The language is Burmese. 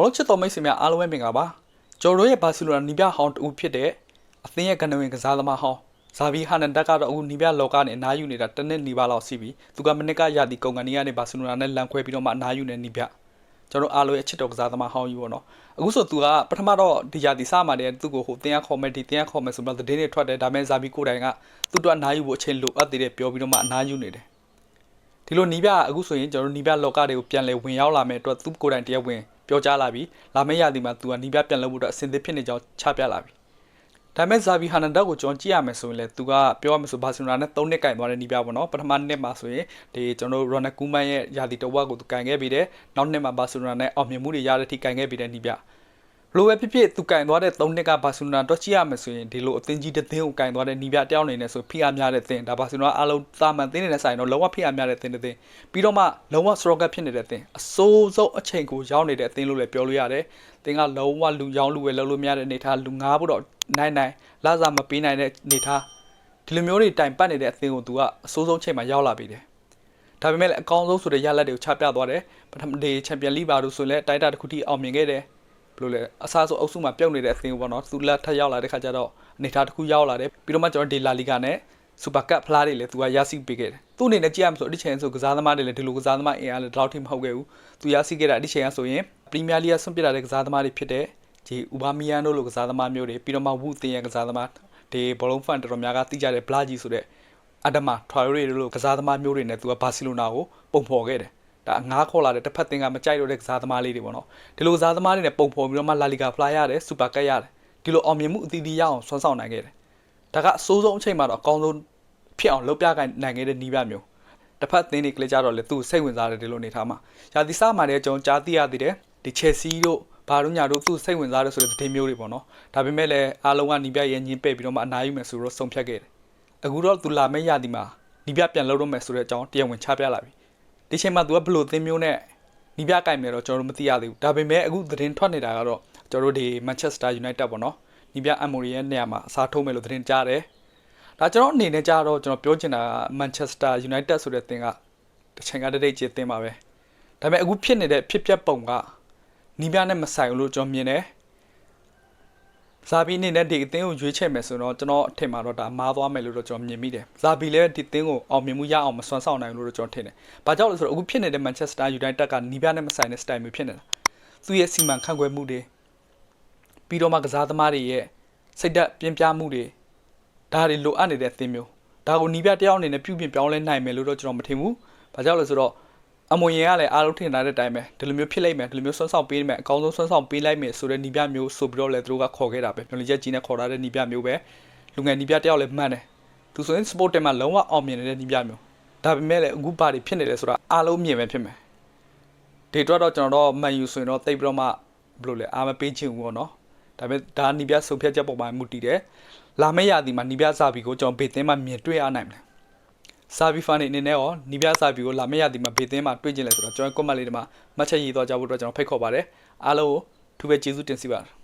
ဘောလုံးချစ်တော်မိတ်ဆွေများအားလုံးပဲမင်္ဂလာပါကျွန်တော်တို့ရဲ့ဘာစီလိုနာနီးပြဟောင်းတူဖြစ်တဲ့အသင်းရဲ့ကနဝင်ကစားသမားဟောင်းဇာဗီဟာနန်တက်ကတော့အခုနီးပြလောကနဲ့အနားယူနေတာတစ်နှစ်နီးပါလောက်ရှိပြီသူကမနစ်ကရသည်ကုန်ကနေကနေဘာစီလိုနာနဲ့လန်ခွဲပြီးတော့မှအနားယူနေနီးပြကျွန်တော်အားလုံးရဲ့ချစ်တော်ကစားသမားဟောင်းကြီးပေါ့နော်အခုဆိုသူကပထမတော့ဒီရာဒီစမှတည်းသူ့ကိုဟိုတင်းရခေါ်မယ်ဒီတင်းရခေါ်မယ်ဆိုတော့တည်င်းတွေထွက်တယ်ဒါမဲ့ဇာဗီကိုတိုင်ကသူ့အတွက်အနားယူဖို့အချိန်လိုအပ်သေးတယ်ပြောပြီးတော့မှအနားယူနေတယ်ဒီလိုနီးပြအခုဆိုရင်ကျွန်တော်တို့နီးပြလောကတွေကိုပြန်လဲဝင်ရောက်လာမယ်အတွက်သူကိုယ်တိုင်တရားဝင် ပြောကြားလာပြီးလာမယ့်ရသည်မှာသူကနီးပြပြန်လုပ်ဖို့အတွက်အဆင်သင့်ဖြစ်နေကြောင်းချပြလာပြီဒါပေမဲ့ဇာဗီဟာနန်ဒက်ကိုကျွန်တော်ကြည့်ရမယ်ဆိုရင်လေသူကပြောရမယ်ဆိုဘာစီလိုနာနဲ့၃နှစ်ကင်သွားတဲ့နီးပြပေါ့နော်ပထမနှစ်မှာဆိုရင်ဒီကျွန်တော်တို့ရော်နကူမန်ရဲ့ယာတီတဝက်ကိုသူကင်ခဲ့ပြီးတယ်နောက်နှစ်မှာဘာစီလိုနာနဲ့အောင်မြင်မှုတွေရတဲ့အထိကင်ခဲ့ပြီးတဲ့နီးပြဘ လိုပဲဖြစ်ဖြစ်သူကင်သွားတဲ့၃နှစ်ကဘာစီလိုနာတော့ကြည့်ရမယ်ဆိုရင်ဒီလိုအသင်းကြီးတစ်သင်းကိုကင်သွားတဲ့နီးပြတယောက်အနေနဲ့ဆိုဖိအားများတဲ့သင်းဒါဘာစီလိုနာအားလုံးတာမန်သင်းနေတဲ့ဆိုင်တော့လုံးဝဖိအားများတဲ့သင်းတစ်သင်းပြီးတော့မှလုံးဝ stronger ဖြစ်နေတဲ့သင်းအစိုးဆုံးအချိန်ကိုရောက်နေတဲ့အသင်းလို့လည်းပြောလို့ရတယ်သင်းကလုံးဝလူရောင်းလူဝယ်လုပ်လို့မရတဲ့အနေထားလူငားဖို့တော့နိုင်နိုင်လာစားမပေးနိုင်တဲ့အနေထားဒီလိုမျိုးတွေတိုင်ပတ်နေတဲ့အသင်းကိုသူကအစိုးဆုံးချိန်မှာရောက်လာပြီတယ်ဒါပေမဲ့လည်းအကောင်းဆုံးဆိုတဲ့ရလဒ်တွေကိုချပြသွားတယ်ပထမဒီချန်ပီယံလိဘာလို့ဆိုရင်လည်းတိုက်တာတစ်ခုထိအောင်မြင်ခဲ့တယ် ဘယ်လိုလဲအစားဆိုအုပ်စုမှာပြုတ်နေတဲ့အသင်းပေါ့နော်သူလက်ထပ်ရောက်လာတဲ့ခါကျတော့အနေထားတစ်ခုရောက်လာတယ်ပြီးတော့မှကျွန်တော်ဒီလာလီဂါနဲ့စူပါကပ်ဖလားတွေလည်းသူကရရှိပေးခဲ့တယ်သူ့အနေနဲ့ကြည့်ရမှာဆိုအဒီချိန်ဆိုကစားသမားတွေလည်းဒီလိုကစားသမားအင်အားလည်းဒီလောက်ထိမဟုတ်ခဲ့ဘူးသူရရှိခဲ့တာအဒီချိန်ကဆိုရင်ပရီးမီးယားလိဂ်ဆွန့်ပစ်လာတဲ့ကစားသမားတွေဖြစ်တဲ့ဂျီဥဘာမီယန်တို့လိုကစားသမားမျိုးတွေပြီးတော့မှဝူတင်ရဲ့ကစားသမားဒီဘောလုံးဖန်တော်တော်များကတိကျတဲ့ဘလာဂျီဆိုတဲ့အဒမာထွာရီတို့လိုကစားသမားမျိုးတွေနဲ့သူကဘာစီလိုနာကိုပုံဖော်ခဲ့တယ် ဒါငားခေါ်လာတဲ့တစ်ဖက်သင်ကမကြိုက်တော့တဲ့ကစားသမားလေးတွေပေါ့နော်ဒီလိုကစားသမားတွေနဲ့ပုံဖော်ပြီးတော့မှလာလီဂါဖလားရတယ်စူပါကပ်ရတယ်ဒီလိုအောင်မြင်မှုအသီးသီးရအောင်ဆွမ်းဆောင်နိုင်ခဲ့တယ်ဒါကအစိုးဆုံးအချိန်မှာတော့အကောင်းဆုံးဖြစ်အောင်လုပ်ပြနိုင်ခဲ့တဲ့နီးပြမျိုးတစ်ဖက်သင်းတွေကလေးကြတော့လေသူ့စိတ်ဝင်စားတယ်ဒီလိုနေထားမှာရာသီစမှာလည်းကျွန်တော်ကြားသိရသေးတယ်ဒီချယ်ဆီတို့ဘာလို့ညာတို့သူ့စိတ်ဝင်စားတယ်ဆိုတဲ့သတင်းမျိုးတွေပေါ့နော်ဒါပေမဲ့လည်းအားလုံးကနီးပြရဲ့ညင်းပဲ့ပြီးတော့မှအနားယူမယ်ဆိုတော့ဆုံးဖြတ်ခဲ့တယ်အခုတော့သူလာမယ့်ရာသီမှာနီးပြပြန်လုပ်တော့မယ်ဆိုတဲ့အကြောင်းတရားဝင်ချပြလာပြီ ဒီချိန်မှာသူကဘလို့သင်းမျိုးနဲ့နီးပြကင်မယ်တော့ကျွန်တော်တို့မသိရသေးဘူးဒါပေမဲ့အခုသတင်းထွက်နေတာကတော့ကျွန်တော်တို့ဒီ Manchester United ပေါ့နော်နီးပြအမိုရီရဲ့နေရာမှာအစားထိုးမယ်လို့သတင်းကြားတယ်ဒါကျွန်တော်အနေနဲ့ကြားတော့ကျွန်တော်ပြောချင်တာက Manchester United ဆိုတဲ့သင်းကတစ်ချိန်ကတည်းကကျေးသင်းပါပဲဒါပေမဲ့အခုဖြစ်နေတဲ့ဖြစ်ပျက်ပုံကနီးပြနဲ့မဆိုင်ဘူးလို့ကျွန်တော်မြင်တယ် ဇာဘီအနေနဲ့ဒီအသင်းကိုရွေးချယ်မယ်ဆိုတော့ကျွန်တော်အထင်မှာတော့ဒါမားသွားမယ်လို့တော့ကျွန်တော်မြင်မိတယ်။ဇာဘီလည်းဒီအသင်းကိုအောင်မြင်မှုရအောင်မစွမ်းဆောင်နိုင်ဘူးလို့ကျွန်တော်ထင်တယ်။ဘာကြောင့်လဲဆိုတော့အခုဖြစ်နေတဲ့ Manchester United ကနီးပြနဲ့မဆိုင်တဲ့ style မျိုးဖြစ်နေတာ။သူ့ရဲ့စီမံခန့်ခွဲမှုတွေပြီးတော့မှကစားသမားတွေရဲ့စိတ်ဓာတ်ပြင်းပြမှုတွေဒါတွေလိုအပ်နေတဲ့အသင်းမျိုးဒါကိုနီးပြတယောက်အနေနဲ့ပြုပြင်ပြောင်းလဲနိုင်မယ်လို့တော့ကျွန်တော်မထင်ဘူး။ဘာကြောင့်လဲဆိုတော့ အမွန်ရင်ကလည်းအားလုံးထင်ထားတဲ့အတိုင်းပဲဒီလိုမျိုးဖြစ်လိုက်မယ်ဒီလိုမျိုးဆွမ်းဆောင်ပေးမယ်အကောင်းဆုံးဆွမ်းဆောင်ပေးလိုက်မယ်ဆိုတဲ့နီးပြမျိုးဆိုပြီးတော့လည်းသူတို့ကခေါ်ခဲ့တာပဲမျောလချက်ကြီးနဲ့ခေါ်ထားတဲ့နီးပြမျိုးပဲလူငယ်နီးပြတယောက်လည်းမှန်တယ်သူဆိုရင် sport တက်မှာလုံးဝအောင်မြင်နေတဲ့နီးပြမျိုးဒါပေမဲ့လည်းအခုဘာတွေဖြစ်နေလဲဆိုတာအားလုံးမြင်ပဲဖြစ်မယ်ဒီတော့တော့ကျွန်တော်တော့မှန်ယူဆိုရင်တော့တိတ်ပြီးတော့မှဘယ်လိုလဲအားမပေးချင်ဘူးပေါ့နော်ဒါပေမဲ့ဒါနီးပြဆုံးဖြတ်ချက်ပေါ်မှာမူတည်တယ်လာမယ့်ရာသီမှာနီးပြစာပြီးကိုကျွန်တော်ဘေးသင်းမှာမြင်တွေ့ရနိုင်တယ် စာဗီဖန်နေအနေနဲ့ရောနီးပြစာဗီကိုလာမယ့်ရသည်မှာဘေးသင်းမှာတွေ့ကျင်လဲဆိုတော့ကျွန်တော်ကွန်မန့်လေးတွေမှာမှတ်ချက်ရေးသွားကြဖို့အတွက်ကျွန်တော်ဖိတ်ခေါ်ပါတယ်အားလုံးကိုထူးပဲကျေးဇူးတင်စီပါတယ်